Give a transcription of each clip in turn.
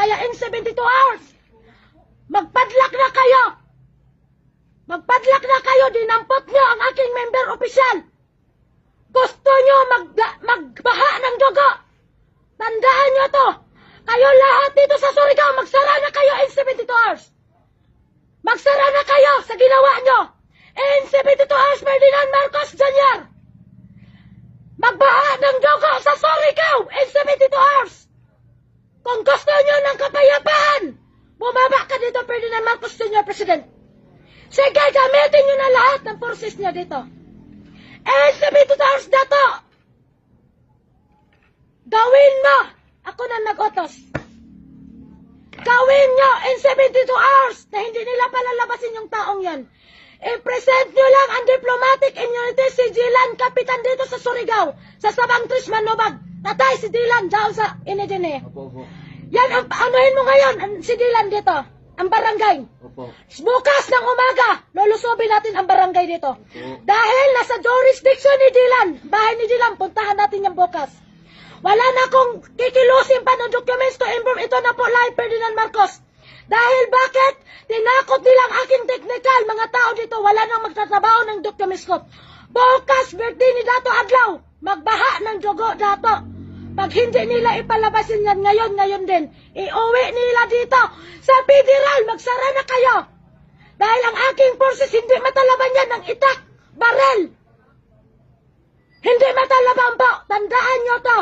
gaya in 72 hours. Magpadlak na kayo. Magpadlak na kayo, dinampot nyo ang aking member official. Gusto nyo mag, magbaha ng dugo. Tandaan nyo to. Kayo lahat dito sa Surigao, magsara na kayo in 72 hours. Magsara na kayo sa ginawa nyo. In 72 hours, Ferdinand Marcos Jr. Magbaha ng dugo sa Surigao in 72 hours. Ng kapayapaan, bumaba ka dito, Ferdinand Marcos Jr. President. Sige, gamitin nyo na lahat ng forces nyo dito. In 72 hours na to. Gawin mo! Ako na nag-otos. Gawin nyo in 72 hours na hindi nila palalabasin yung taong yan. I-present nyo lang ang diplomatic immunity si Dylan, kapitan dito sa Surigao, sa Sabang Tris Manobag. Tatay si Dylan dahil sa Inedine. Opo, opo. Yan, ang, anuhin mo ngayon, ang, si Dylan dito, ang barangay. Opo. Bukas ng umaga, lulusobin natin ang barangay dito. Opo. Dahil nasa jurisdiction ni Dylan, bahay ni Dylan, puntahan natin yung bukas. Wala na akong kikilusin pa ng documents to improve. Ito na po live Ferdinand Marcos. Dahil bakit? Tinakot nilang aking technical. Mga tao dito, wala nang magtatrabaho ng documents ko. Bukas, birthday ni Dato Adlaw. Magbaha ng dugo, Dato. Pag hindi nila ipalabasin yan ngayon, ngayon din, iuwi nila dito. Sa federal, magsara na kayo. Dahil ang aking forces hindi matalaban yan ng itak, barel. Hindi matalaban po. Tandaan nyo to.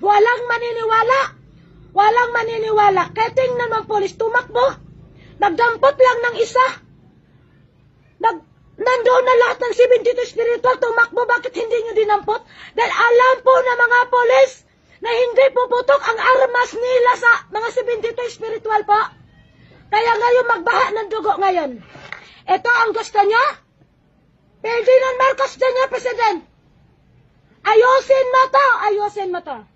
Walang maniniwala. Walang maniniwala. Kaya tingnan ang polis, tumakbo. Nagdampot lang ng isa. Nag, nandoon na lahat ng 72 spiritual, tumakbo. Bakit hindi nyo dinampot? Dahil alam po na mga polis na hindi puputok ang armas nila sa mga 72 spiritual po. Kaya ngayon magbaha ng dugo ngayon. Ito ang gusto nyo? Ferdinand Marcos Jr. President. Ayusin mo to! Ayusin mo to!